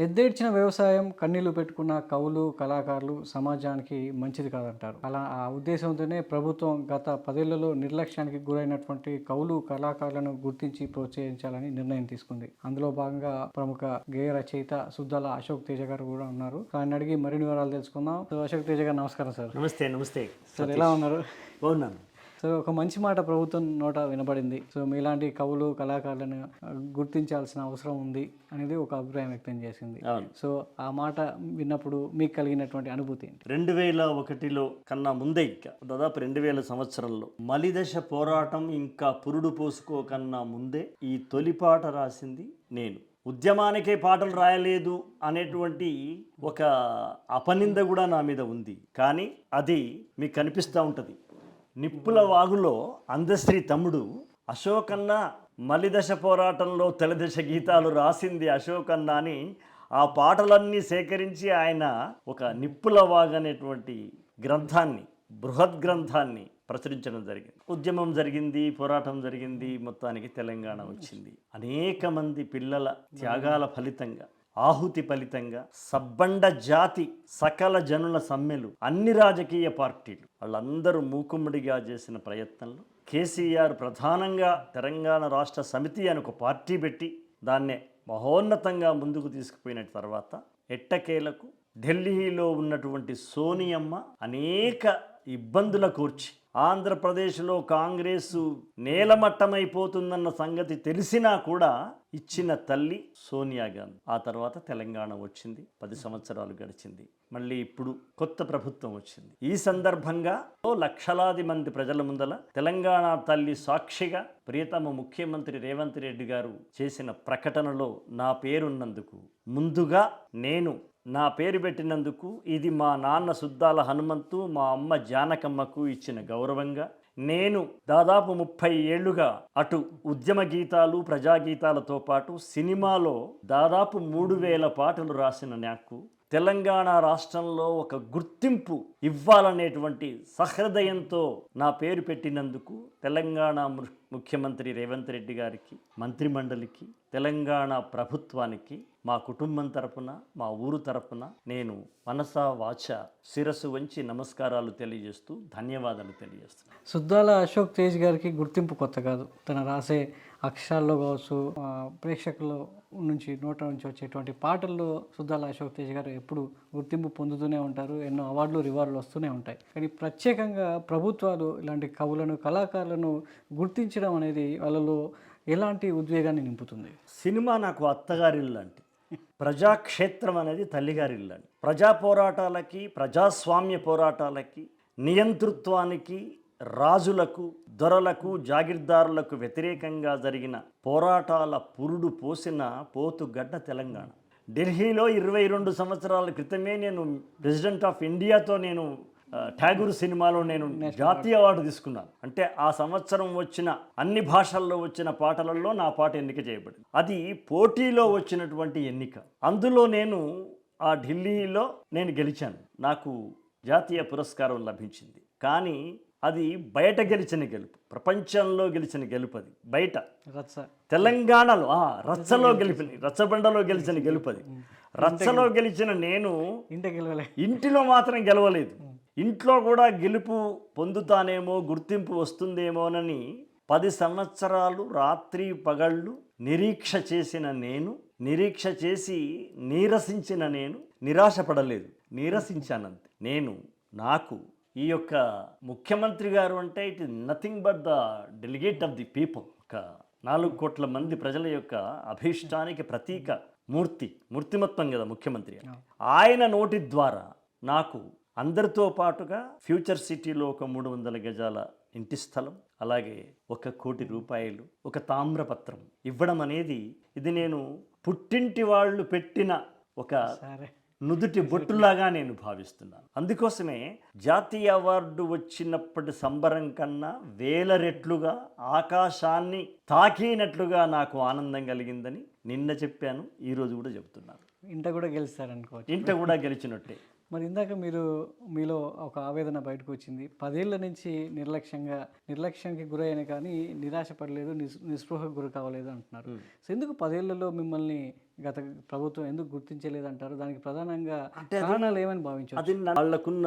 ఎద్దేడ్చిన వ్యవసాయం కన్నీళ్ళు పెట్టుకున్న కవులు కళాకారులు సమాజానికి మంచిది కాదంటారు. అలా ఆ ఉద్దేశంతోనే ప్రభుత్వం గత పదేళ్ళలో నిర్లక్ష్యానికి గురైనటువంటి కవులు కళాకారులను గుర్తించి ప్రోత్సహించాలని నిర్ణయం తీసుకుంది. అందులో భాగంగా ప్రముఖ గేయ రచయిత సుద్దాల అశోక్ తేజ గారు కూడా ఉన్నారు. ఆయన అడిగి మరిన్ని వివరాలు తెలుసుకుందాం. అశోక్ తేజ గారు నమస్కారం సార్. నమస్తే నమస్తే. సార్ ఎలా ఉన్నారు? బాగున్నాను. సో ఒక మంచి మాట ప్రభుత్వం నోట వినబడింది. సో మీలాంటి కవులు కళాకారులను గుర్తించాల్సిన అవసరం ఉంది అనేది ఒక అభిప్రాయం వ్యక్తం చేసింది. సో ఆ మాట విన్నప్పుడు మీకు కలిగినటువంటి అనుభూతి ఏంటి? రెండు వేల ఒకటిలో కన్నా ముందే ఇంకా దాదాపు రెండు వేల సంవత్సరంలో మలిదశ పోరాటం ఇంకా పురుడు పోసుకో కన్నా ముందే ఈ తొలి పాట రాసింది నేను. ఉద్యమానికే పాటలు రాయలేదు అనేటువంటి ఒక అపనింద కూడా నా మీద ఉంది. కానీ అది మీకు కనిపిస్తూ ఉంటుంది. నిప్పుల వాగులో అందశ్రీ తమ్ముడు అశోకన్న మలిదశ పోరాటంలో తొలిదశ గీతాలు రాసింది అశోకన్న అని ఆ పాటలన్నీ సేకరించి ఆయన ఒక నిప్పుల వాగ్ అనేటువంటి గ్రంథాన్ని బృహద్ గ్రంథాన్ని ప్రచురించడం జరిగింది. ఉద్యమం జరిగింది పోరాటం జరిగింది మొత్తానికి తెలంగాణ వచ్చింది. అనేక మంది పిల్లల త్యాగాల ఫలితంగా ఆహుతి ఫలితంగా సబ్బండ జాతి సకల జనుల సమ్మెలు అన్ని రాజకీయ పార్టీలు. వాళ్ళందరూ మూకుమ్మడిగా చేసిన ప్రయత్నంలో కేసీఆర్ ప్రధానంగా తెలంగాణ రాష్ట్ర సమితి అని ఒక పార్టీ పెట్టి దాన్నే మహోన్నతంగా ముందుకు తీసుకుపోయిన తర్వాత ఎట్టకేలకు ఢిల్లీలో ఉన్నటువంటి సోనియమ్మ అనేక ఇబ్బందుల కూర్చి ఆంధ్రప్రదేశ్లో కాంగ్రెసు నేలమట్టమైపోతుందన్న సంగతి తెలిసినా కూడా ఇచ్చిన తల్లి సోనియా గాంధీ. ఆ తర్వాత తెలంగాణ వచ్చింది. పది సంవత్సరాలు గడిచింది. మళ్ళీ ఇప్పుడు కొత్త ప్రభుత్వం వచ్చింది. ఈ సందర్భంగా లక్షలాది మంది ప్రజల ముందల తెలంగాణ తల్లి సాక్షిగా ప్రియతమ ముఖ్యమంత్రి రేవంత్ రెడ్డి గారు చేసిన ప్రకటనలో నా పేరున్నందుకు ముందుగా నేను నా పేరు పెట్టినందుకు ఇది మా నాన్న సుద్దాల హనుమంతు మా అమ్మ జానకమ్మకు ఇచ్చిన గౌరవంగా నేను దాదాపు ముప్పై ఏళ్ళుగా అటు ఉద్యమ గీతాలు ప్రజాగీతాలతో పాటు సినిమాలో దాదాపు మూడు వేల పాటలు రాసిన నాకు తెలంగాణ రాష్ట్రంలో ఒక గుర్తింపు ఇవ్వాలనేటువంటి సహృదయంతో నా పేరు పెట్టినందుకు తెలంగాణ ము- ముఖ్యమంత్రి రేవంత్ రెడ్డి గారికి మంత్రిమండలికి తెలంగాణ ప్రభుత్వానికి మా కుటుంబం తరపున మా ఊరు తరపున నేను మనస వాచ శిరస్సు వంచి నమస్కారాలు తెలియజేస్తూ ధన్యవాదాలు తెలియజేస్తున్నాను. సుద్దాల అశోక్ తేజ్ గారికి గుర్తింపు కొత్త కాదు. తన రాసే అక్షరాల్లో కావచ్చు ప్రేక్షకుల నుంచి నోట నుంచి వచ్చేటువంటి పాటల్లో సుద్దాల అశోక్ తేజ్ గారు ఎప్పుడు గుర్తింపు పొందుతూనే ఉంటారు. ఎన్నో అవార్డులు రివార్డులు వస్తూనే ఉంటాయి. కానీ ప్రత్యేకంగా ప్రభుత్వాలు ఇలాంటి కవులను కళాకారులను గుర్తించడం అనేది వాళ్ళలో ఎలాంటి ఉద్వేగాన్ని నింపుతుంది? సినిమా నాకు అత్తగారిల్లు లాంటి. ప్రజాక్షేత్రం అనేది తల్లిగారిల్లు లాంటి. ప్రజా పోరాటాలకి ప్రజాస్వామ్య పోరాటాలకి నియంతృత్వానికి రాజులకు దొరలకు జాగిర్దారులకు వ్యతిరేకంగా జరిగిన పోరాటాల పురుడు పోసిన పోతుగడ్డ తెలంగాణ. ఢిల్లీలో ఇరవై రెండు సంవత్సరాల క్రితమే నేను ప్రెసిడెంట్ ఆఫ్ ఇండియాతో నేను ఠాగూర్ సినిమాలో నేను జాతీయ అవార్డు తీసుకున్నాను. అంటే ఆ సంవత్సరం వచ్చిన అన్ని భాషల్లో వచ్చిన పాటలలో నా పాట ఎన్నిక చేయబడింది. అది పోటీలో వచ్చినటువంటి ఎన్నిక. అందులో నేను ఆ ఢిల్లీలో నేను గెలిచాను. నాకు జాతీయ పురస్కారం లభించింది. కానీ అది బయట గెలిచిన గెలుపు. ప్రపంచంలో గెలిచిన గెలుపు అది. బయట. రచ్చ. తెలంగాణలో ఆ, రచ్చలో గెలిపింది రచ్చబండలో గెలిచిన గెలుపు అది. రచ్చలో గెలిచిన నేను ఇంటికి వెళ్ళలే ఇంటిలో మాత్రం గెలవలేదు. ఇంట్లో కూడా గెలుపు పొందుతానేమో గుర్తింపు వస్తుందేమోనని పది సంవత్సరాలు రాత్రి పగళ్ళు నిరీక్ష చేసిన నేను నిరీక్ష చేసి నీరసించిన నేను నిరాశపడలేదు. నీరసించానంతే. నేను నాకు ఈ యొక్క ముఖ్యమంత్రి గారు అంటే it is nothing but the delegate of the people. ఒక నాలుగు కోట్ల మంది ప్రజల యొక్క అభీష్టానికి ప్రతీక మూర్తి మూర్తిమత్వం కదా ముఖ్యమంత్రి. ఆయన నోటి ద్వారా నాకు అందరితో పాటుగా ఫ్యూచర్ సిటీలో ఒక మూడు వందల గజాల ఇంటి స్థలం అలాగే ఒక కోటి రూపాయలు ఒక తామ్రపత్రం ఇవ్వడం అనేది ఇది నేను పుట్టింటి వాళ్ళు పెట్టిన ఒక నుదుటి బొట్టులాగా నేను భావిస్తున్నాను. అందుకోసమే జాతీయ అవార్డు వచ్చినప్పటి సంబరం కన్నా వేల రెట్లుగా ఆకాశాన్ని తాకినట్లుగా నాకు ఆనందం కలిగిందని నిన్న చెప్పాను ఈరోజు కూడా చెప్తున్నాను ఇంట కూడా గెలుస్తారనుకోవచ్చు. ఇంట కూడా గెలిచినట్టే. మరి ఇందాక మీరు మీలో ఒక ఆవేదన బయటకు వచ్చింది పదేళ్ళ నుంచి నిర్లక్ష్యంగా నిర్లక్ష్యానికి గురైన కానీ నిరాశ పడలేదు నిస్ నిస్పృహకు గురి కావలేదు అంటున్నారు. సో ఎందుకు పదేళ్ళలో మిమ్మల్ని గత ప్రభుత్వం ఎందుకు గుర్తించలేదంటారు? దానికి ప్రధానంగా కారణాలు ఏమని భావించారు అది వాళ్ళకున్న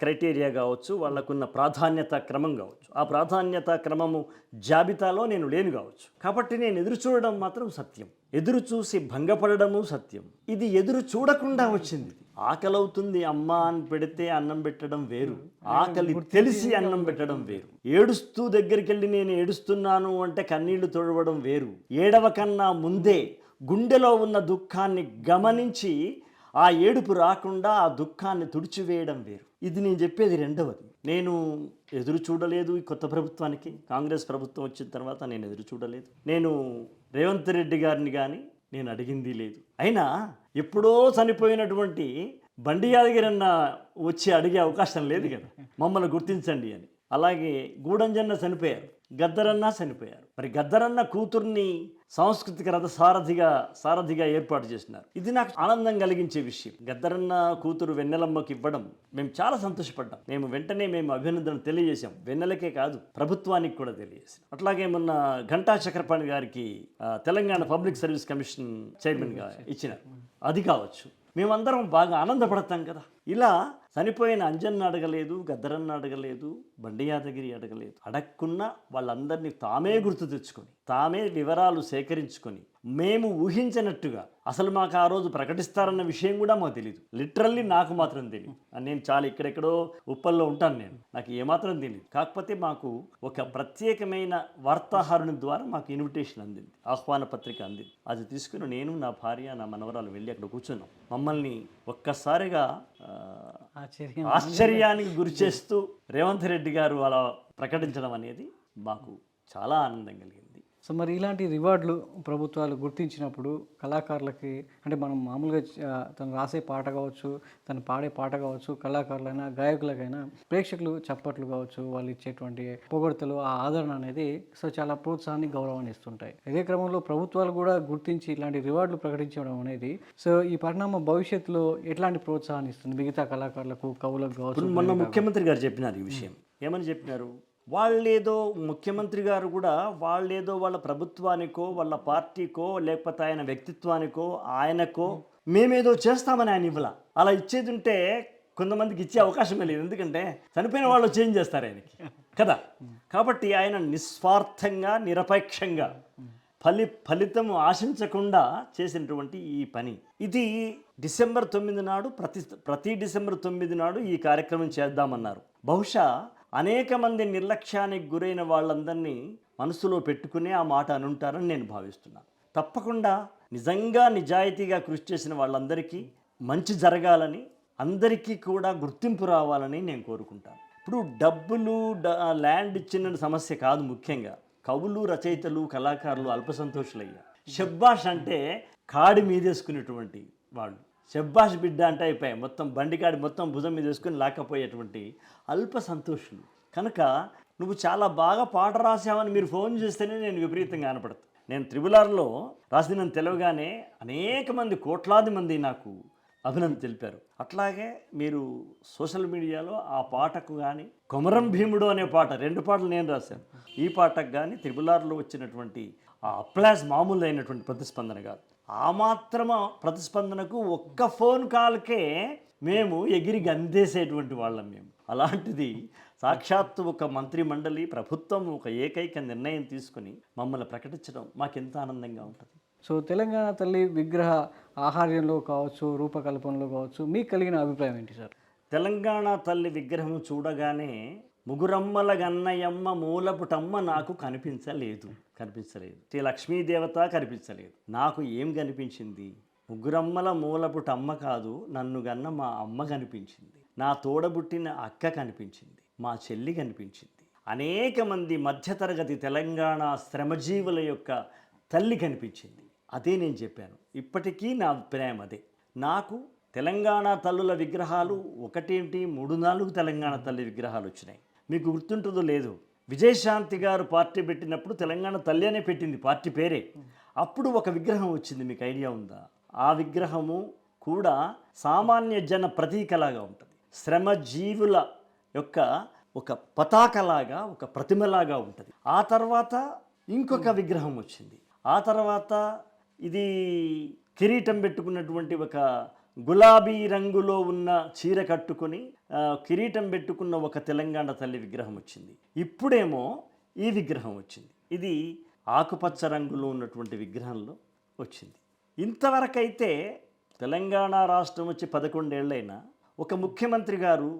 క్రైటీరియా కావచ్చు వాళ్ళకున్న ప్రాధాన్యత క్రమం కావచ్చు. ఆ ప్రాధాన్యత క్రమము జాబితాలో నేను లేను కావచ్చు. కాబట్టి నేను ఎదురు చూడడం మాత్రం సత్యం. ఎదురు చూసి భంగపడడము సత్యం. ఇది ఎదురు చూడకుండా వచ్చింది. ఇది. ఆకలి అవుతుంది అమ్మ అని పెడితే అన్నం పెట్టడం వేరు. ఆకలి తెలిసి అన్నం పెట్టడం వేరు. ఏడుస్తూ దగ్గరికి వెళ్ళి నేను ఏడుస్తున్నాను అంటే కన్నీళ్ళు తొడవడం వేరు. ఏడవ కన్నా ముందే గుండెలో ఉన్న దుఃఖాన్ని గమనించి ఆ ఏడుపు రాకుండా ఆ దుఃఖాన్ని తుడిచివేయడం వేరు. ఇది నేను చెప్పేది రెండవది. నేను ఎదురు చూడలేదు ఈ కొత్త ప్రభుత్వానికి. కాంగ్రెస్ ప్రభుత్వం వచ్చిన తర్వాత నేను ఎదురు చూడలేదు. నేను రేవంత్ రెడ్డి గారిని కానీ నేను అడిగింది లేదు. అయినా ఎప్పుడో చనిపోయినటువంటి బండి యాదగిరి అన్న వచ్చి అడిగే అవకాశం లేదు కదా. మమ్మల్ని గుర్తించండి అని. అలాగే గూడంజన్న చనిపోయారు. గద్దరన్న చనిపోయారు. మరి గద్దరన్న కూతుర్ని సాంస్కృతిక రథ సారథిగా సారథిగా ఏర్పాటు చేసినారు. ఇది నాకు ఆనందం కలిగించే విషయం. గద్దరన్న కూతురు వెన్నెలమ్మకి ఇవ్వడం మేము చాలా సంతోషపడ్డాం. మేము వెంటనే మేము అభినందన తెలియజేశాం. వెన్నెలకే కాదు ప్రభుత్వానికి కూడా తెలియజేసాం అట్లాగే మొన్న ఘంటా చక్రపాణి గారికి తెలంగాణ పబ్లిక్ సర్వీస్ కమిషన్ చైర్మన్గా ఇచ్చినారు. అది కావచ్చు. మేమందరం బాగా ఆనందపడతాం కదా. ఇలా చనిపోయిన అంజన్ అడగలేదు గద్దరన్న అడగలేదు బండి యాదగిరి అడగలేదు. అడగకున్నా వాళ్ళందరినీ తామే గుర్తు తెచ్చుకొని తామే వివరాలు సేకరించుకొని మేము ఊహించినట్టుగా అసలు మాకు ఆ రోజు ప్రకటిస్తారన్న విషయం కూడా మాకు తెలియదు లిటరల్లీ నాకు మాత్రం తెలియదు నేను చాలా ఇక్కడెక్కడో ఉప్పల్లో ఉంటాను నేను. నాకు ఏమాత్రం తెలియదు కాకపోతే మాకు ఒక ప్రత్యేకమైన వార్తాహరుని ద్వారా మాకు ఇన్విటేషన్ అందింది. ఆహ్వాన పత్రిక అందింది. అది తీసుకుని నేను నా భార్య నా మనవరాలు వెళ్ళి అక్కడ కూర్చున్నాం. మమ్మల్ని ఒక్కసారిగా ఆశ్చర్యానికి గురి చేస్తూ రేవంత్ రెడ్డి గారు అలా ప్రకటించడం అనేది మాకు చాలా ఆనందం కలిగింది. సో మరి ఇలాంటి రివార్డులు ప్రభుత్వాలు గుర్తించినప్పుడు కళాకారులకి అంటే మనం మామూలుగా తను రాసే పాట కావచ్చు తను పాడే పాట కావచ్చు కళాకారులైనా గాయకులకైనా ప్రేక్షకులు చప్పట్లు కావచ్చు వాళ్ళు ఇచ్చేటువంటి పొగడ్తలు ఆ ఆదరణ అనేది సో చాలా ప్రోత్సాహాన్ని గౌరవాన్ని ఇస్తుంటాయి. ఇదే క్రమంలో ప్రభుత్వాలు కూడా గుర్తించి ఇలాంటి రివార్డులు ప్రకటించడం అనేది సో ఈ పరిణామం భవిష్యత్తులో ఎట్లాంటి ప్రోత్సాహాన్ని ఇస్తుంది? మిగతా కళాకారులకు కవులకు కావచ్చు మొన్న ముఖ్యమంత్రి గారు చెప్పినారు ఈ విషయం. ఏమని చెప్పినారు? వాళ్ళేదో ముఖ్యమంత్రి గారు కూడా వాళ్ళేదో వాళ్ళ ప్రభుత్వానికో వాళ్ళ పార్టీకో లేకపోతే ఆయన వ్యక్తిత్వానికో ఆయనకో మేమేదో చేస్తామని ఆయన ఇవ్వాల. అలా ఇచ్చేది ఉంటే కొంతమందికి ఇచ్చే అవకాశమే లేదు. ఎందుకంటే చనిపోయిన వాళ్ళు చేంజ్ చేస్తారు ఆయనకి. కదా? కాబట్టి ఆయన నిస్వార్థంగా నిరపేక్షంగా ఫలి ఫలితం ఆశించకుండా చేసినటువంటి ఈ పని. ఇది డిసెంబర్ తొమ్మిది నాడు ప్రతి ప్రతి డిసెంబర్ తొమ్మిది నాడు ఈ కార్యక్రమం చేద్దామన్నారు. బహుశా అనేక మంది నిర్లక్ష్యానికి గురైన వాళ్ళందరినీ మనసులో పెట్టుకునే ఆ మాట అనుంటారని నేను భావిస్తున్నాను. తప్పకుండా నిజంగా నిజాయితీగా కృషి చేసిన వాళ్ళందరికీ మంచి జరగాలని అందరికీ కూడా గుర్తింపు రావాలని నేను కోరుకుంటాను. ఇప్పుడు డబ్బులు ల్యాండ్ ఇచ్చిన సమస్య కాదు ముఖ్యంగా. కవులు రచయితలు కళాకారులు అల్పసంతోషులయ్యా షబ్బాష్ అంటే కాడి మీదేసుకునేటువంటి వాళ్ళు. శబ్బాష్ బిడ్డ అంటే అయిపోయాయి. మొత్తం బండికాడి మొత్తం భుజం మీద వేసుకుని లాక్కపోయేటువంటి అల్ప సంతోషులు. కనుక నువ్వు చాలా బాగా పాట రాసావని మీరు ఫోన్ చేస్తేనే నేను విపరీతంగా కనపడతాను నేను త్రిబులార్లో రాసిన తెలవగానే అనేక మంది కోట్లాది మంది నాకు అభినందన తెలిపారు. అట్లాగే మీరు సోషల్ మీడియాలో ఆ పాటకు కానీ కొమరం భీముడు అనే పాట రెండు పాటలు నేను రాశాను. ఈ పాటకు కానీ త్రిబులార్లో వచ్చినటువంటి ఆ అప్లాస్ మామూలు అయినటువంటి ప్రతిస్పందన కాదు. ఆ మాత్రం ప్రతిస్పందనకు ఒక్క ఫోన్ కాల్కే మేము ఎగిరి గందేసేటువంటి వాళ్ళం మేము. అలాంటిది సాక్షాత్తు ఒక మంత్రి మండలి ప్రభుత్వం ఒక ఏకైక నిర్ణయం తీసుకుని మమ్మల్ని ప్రకటించడం మాకెంత ఆనందంగా ఉంటుంది. సో తెలంగాణ తల్లి విగ్రహ ఆహార్యంలో కావచ్చు రూపకల్పనలో కావచ్చు మీకు కలిగిన అభిప్రాయం ఏంటి సార్? తెలంగాణ తల్లి విగ్రహం చూడగానే ముగురమ్మల గన్నయమ్మ మూలపుటమ్మ నాకు కనిపించలేదు. కనిపించలేదు. శ్రీ లక్ష్మీదేవత కనిపించలేదు. నాకు ఏం కనిపించింది? ముగ్గురమ్మల మూలపుటమ్మ కాదు నన్ను గన్న మా అమ్మ కనిపించింది. నా తోడబుట్టిన అక్క కనిపించింది. మా చెల్లి కనిపించింది. అనేక మంది మధ్యతరగతి తెలంగాణ శ్రమజీవుల యొక్క తల్లి కనిపించింది. అదే నేను చెప్పాను. ఇప్పటికీ నా అభిప్రాయం అదే. నాకు తెలంగాణ తల్లుల విగ్రహాలు ఒకటేంటి? మూడు నాలుగు తెలంగాణ తల్లి విగ్రహాలు వచ్చినాయి. మీకు గుర్తుంటుందో లేదు విజయశాంతి గారు పార్టీ పెట్టినప్పుడు తెలంగాణ తల్లి అనే పెట్టింది పార్టీ పేరే. అప్పుడు ఒక విగ్రహం వచ్చింది మీకు ఐడియా ఉందా? ఆ విగ్రహము కూడా సామాన్య జన ప్రతీకలాగా ఉంటుంది. శ్రమజీవుల యొక్క ఒక పతాకలాగా ఒక ప్రతిమలాగా ఉంటుంది. ఆ తర్వాత ఇంకొక విగ్రహం వచ్చింది. ఆ తర్వాత ఇది కిరీటం పెట్టుకున్నటువంటి ఒక గులాబీ రంగులో ఉన్న చీర కట్టుకొని కిరీటం పెట్టుకున్న ఒక తెలంగాణ తల్లి విగ్రహం వచ్చింది. ఇప్పుడేమో ఈ విగ్రహం వచ్చింది. ఇది ఆకుపచ్చ రంగులో ఉన్నటువంటి విగ్రహంలో వచ్చింది. ఇంతవరకైతే తెలంగాణ రాష్ట్రం వచ్చి పదకొండేళ్ళైనా ఒక ముఖ్యమంత్రి గారు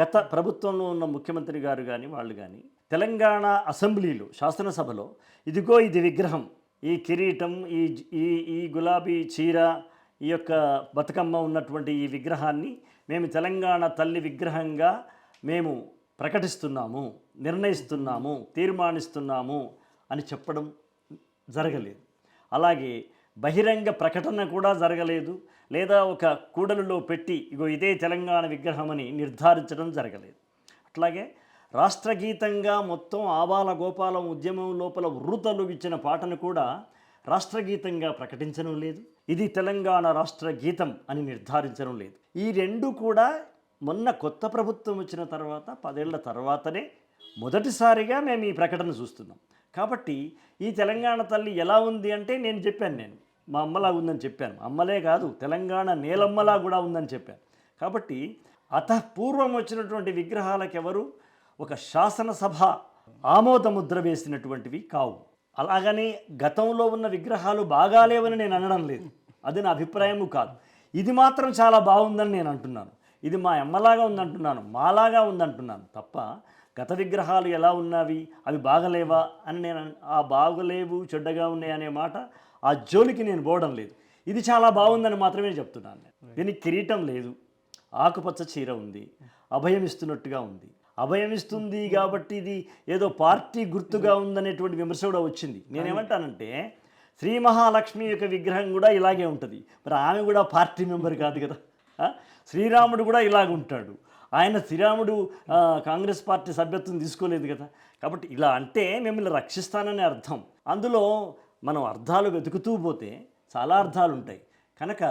గత ప్రభుత్వంలో ఉన్న ముఖ్యమంత్రి గారు కానీ వాళ్ళు కానీ తెలంగాణ అసెంబ్లీలో శాసనసభలో ఇదిగో ఇది విగ్రహం ఈ కిరీటం ఈ ఈ ఈ గులాబీ చీర ఈ యొక్క బతుకమ్మ ఉన్నటువంటి ఈ విగ్రహాన్ని మేము తెలంగాణ తల్లి విగ్రహంగా మేము ప్రకటిస్తున్నాము నిర్ణయిస్తున్నాము తీర్మానిస్తున్నాము అని చెప్పడం జరగలేదు. అలాగే బహిరంగ ప్రకటన కూడా జరగలేదు. లేదా ఒక కూడలిలో పెట్టి ఇగో ఇదే తెలంగాణ విగ్రహమని నిర్ధారించడం జరగలేదు. అట్లాగే రాష్ట్రగీతంగా మొత్తం ఆబాల గోపాలం ఉద్యమం లోపల వృతలు ఇచ్చిన పాటను కూడా రాష్ట్రగీతంగా ప్రకటించడం లేదు. ఇది తెలంగాణ రాష్ట్ర గీతం అని నిర్ధారించడం లేదు. ఈ రెండు కూడా మొన్న కొత్త ప్రభుత్వం వచ్చిన తర్వాత పదేళ్ళ తర్వాతనే మొదటిసారిగా మేము ఈ ప్రకటన చూస్తున్నాం. కాబట్టి ఈ తెలంగాణ తల్లి ఎలా ఉంది అంటే నేను చెప్పాను నేను. మా అమ్మలా ఉందని చెప్పాను. అమ్మలే కాదు తెలంగాణ నేలమ్మలా కూడా ఉందని చెప్పాను. కాబట్టి అతపూర్వం వచ్చినటువంటి విగ్రహాలకెవరు? ఒక శాసనసభ ఆమోద ముద్ర వేసినటువంటివి కావు. అలాగని గతంలో ఉన్న విగ్రహాలు బాగాలేవని నేను అనడం లేదు. అది నా అభిప్రాయము కాదు. ఇది మాత్రం చాలా బాగుందని నేను అంటున్నాను. ఇది మా అమ్మలాగా ఉందంటున్నాను మాలాగా ఉందంటున్నాను తప్ప గత విగ్రహాలు ఎలా ఉన్నవి అవి బాగలేవా అని నేను ఆ బాగలేవు చెడ్డగా ఉన్నాయి అనే మాట ఆ జోలికి నేను పోవడం లేదు. ఇది చాలా బాగుందని మాత్రమే చెప్తున్నాను నేను. దీనికి కిరీటం లేదు. ఆకుపచ్చ చీర ఉంది. అభయం ఇస్తున్నట్టుగా ఉంది. అభయమిస్తుంది కాబట్టి ఇది ఏదో పార్టీ గుర్తుగా ఉందనేటువంటి విమర్శ కూడా వచ్చింది. నేనేమంటానంటే శ్రీ మహాలక్ష్మి యొక్క విగ్రహం కూడా ఇలాగే ఉంటుంది. మరి ఆమె కూడా పార్టీ మెంబర్ కాదు కదా? శ్రీరాముడు కూడా ఇలాగ ఉంటాడు. ఆయన శ్రీరాముడు కాంగ్రెస్ పార్టీ సభ్యత్వం తీసుకోలేదు కదా? కాబట్టి ఇలా అంటే మిమ్మల్ని రక్షిస్తానని అర్థం. అందులో మనం అర్థాలు వెతుకుతూ పోతే చాలా అర్థాలు ఉంటాయి కనుక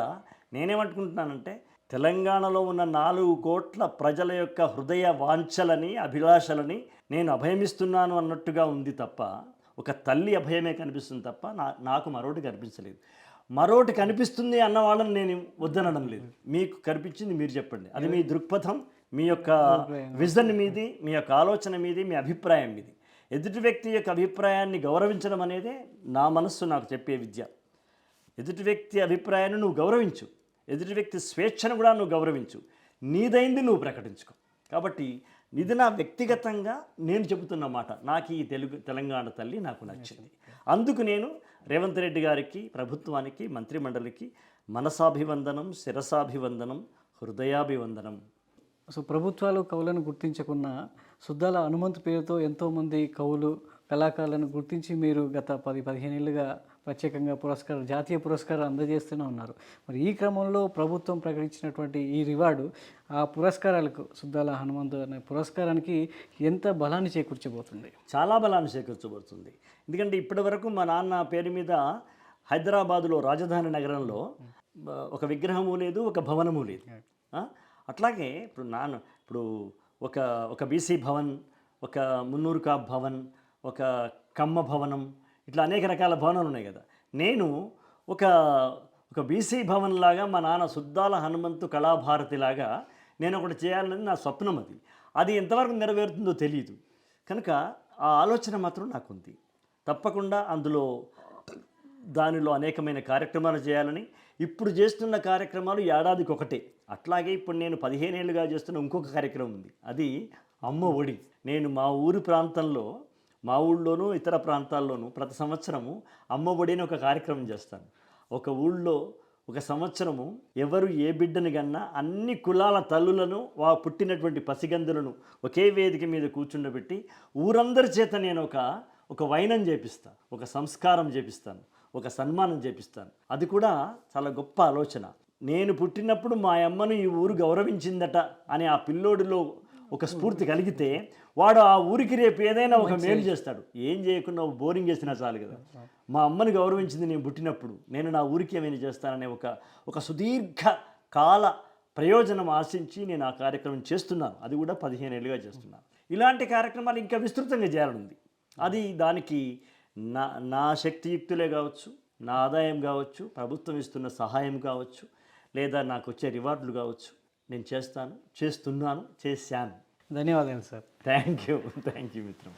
నేనేమనుకుంటున్నానంటే తెలంగాణలో ఉన్న నాలుగు కోట్ల ప్రజల యొక్క హృదయ వాంఛలని అభిలాషలని నేను అభయమిస్తున్నాను అన్నట్టుగా ఉంది తప్ప ఒక తల్లి అభయమే కనిపిస్తుంది తప్ప నా నాకు మరోటి కనిపించలేదు. మరోటి కనిపిస్తుంది అన్న వాళ్ళని నేను వద్దనడం లేదు. మీకు కనిపించింది మీరు చెప్పండి. అది మీ దృక్పథం మీ యొక్క విజన్ మీది మీ యొక్క ఆలోచన మీది మీ అభిప్రాయం మీది. ఎదుటి వ్యక్తి యొక్క అభిప్రాయాన్ని గౌరవించడం అనేదే నా మనస్సు నాకు చెప్పే విద్య. ఎదుటి వ్యక్తి అభిప్రాయాన్ని నువ్వు గౌరవించు. ఎదుటి వ్యక్తి స్వేచ్ఛను కూడా నువ్వు గౌరవించు. నీదైంది నువ్వు ప్రకటించుకో. కాబట్టి ఇది నా వ్యక్తిగతంగా నేను చెబుతున్న మాట నాకు ఈ తెలుగు తెలంగాణ తల్లి నాకు నచ్చింది. అందుకు నేను రేవంత్ రెడ్డి గారికి ప్రభుత్వానికి మంత్రిమండలికి మనసాభివందనం శిరసాభివందనం హృదయాభివందనం. సో ప్రభుత్వాలు కవులను గుర్తించకున్న శుద్ధాల హనుమంత్ పేరుతో ఎంతోమంది కవులు కళాకారులను గుర్తించి మీరు గత పది పదిహేను ఏళ్ళుగా ప్రత్యేకంగా పురస్కారం జాతీయ పురస్కారం అందజేస్తూనే ఉన్నారు. మరి ఈ క్రమంలో ప్రభుత్వం ప్రకటించినటువంటి ఈ రివార్డు ఆ పురస్కారాలకు సుద్దాల హనుమంతు అనే పురస్కారానికి ఎంత బలాన్ని చేకూర్చబోతుంది? చాలా బలాన్ని సేకరించబడుతుంది ఎందుకంటే ఇప్పటివరకు మా నాన్న పేరు మీద హైదరాబాదులో రాజధాని నగరంలో ఒక విగ్రహము లేదు ఒక భవనము లేదు? అట్లాగే ఇప్పుడు నాన్న ఇప్పుడు ఒక ఒక బీసీ భవన్ ఒక మున్నూరు కా భవన్ ఒక కమ్మ భవనం ఇట్లా అనేక రకాల భవనాలు ఉన్నాయి కదా. నేను ఒక ఒక బీసీ భవన్ లాగా మా నాన్న సుద్దాల హనుమంతు కళాభారతి లాగా నేను ఒకటి చేయాలని నా స్వప్నం అది. అది ఎంతవరకు నెరవేరుతుందో తెలియదు కనుక ఆ ఆలోచన మాత్రం నాకుంది. తప్పకుండా అందులో దానిలో అనేకమైన కార్యక్రమాలు చేయాలని ఇప్పుడు చేస్తున్న కార్యక్రమాలు ఏడాదికి ఒకటే. అట్లాగే ఇప్పుడు నేను పదిహేనేళ్ళుగా చేస్తున్న ఇంకొక కార్యక్రమం ఉంది. అది అమ్మ ఒడి. నేను మా ఊరి ప్రాంతంలో మా ఊళ్ళోనూ ఇతర ప్రాంతాల్లోనూ ప్రతి సంవత్సరము అమ్మ అని ఒక కార్యక్రమం చేస్తాను. ఒక ఊళ్ళో ఒక సంవత్సరము ఎవరు ఏ బిడ్డని కన్నా అన్ని కులాల తల్లులను వా పుట్టినటువంటి పసిగందులను ఒకే వేదిక మీద కూర్చుండబెట్టి ఊరందరి చేత నేను ఒక ఒక వైనం చేపిస్తాను ఒక సంస్కారం చేపిస్తాను ఒక సన్మానం చేపిస్తాను. అది కూడా చాలా గొప్ప ఆలోచన. నేను పుట్టినప్పుడు మా అమ్మను ఈ ఊరు గౌరవించిందట అని ఆ పిల్లోడిలో ఒక స్ఫూర్తి కలిగితే వాడు ఆ ఊరికి రేపు ఏదైనా ఒక మేలు చేస్తాడు. ఏం చేయకుండా బోరింగ్ చేసినా చాలు కదా. మా అమ్మని గౌరవించింది నేను పుట్టినప్పుడు నేను నా ఊరికి ఏమైనా చేస్తాననే ఒక ఒక సుదీర్ఘ కాల ప్రయోజనం ఆశించి నేను ఆ కార్యక్రమం చేస్తున్నాను. అది కూడా పదిహేను ఏళ్ళుగా చేస్తున్నాను. ఇలాంటి కార్యక్రమాలు ఇంకా విస్తృతంగా చేయాలనుంది. అది దానికి నా నా శక్తియుక్తులే కావచ్చు నా ఆదాయం కావచ్చు ప్రభుత్వం ఇస్తున్న సహాయం కావచ్చు లేదా నాకు వచ్చే రివార్డులు కావచ్చు నేను చేస్తాను చేస్తున్నాను చేశాను. ధన్యవాదాలు సార్. Thank you thank you మిత్రం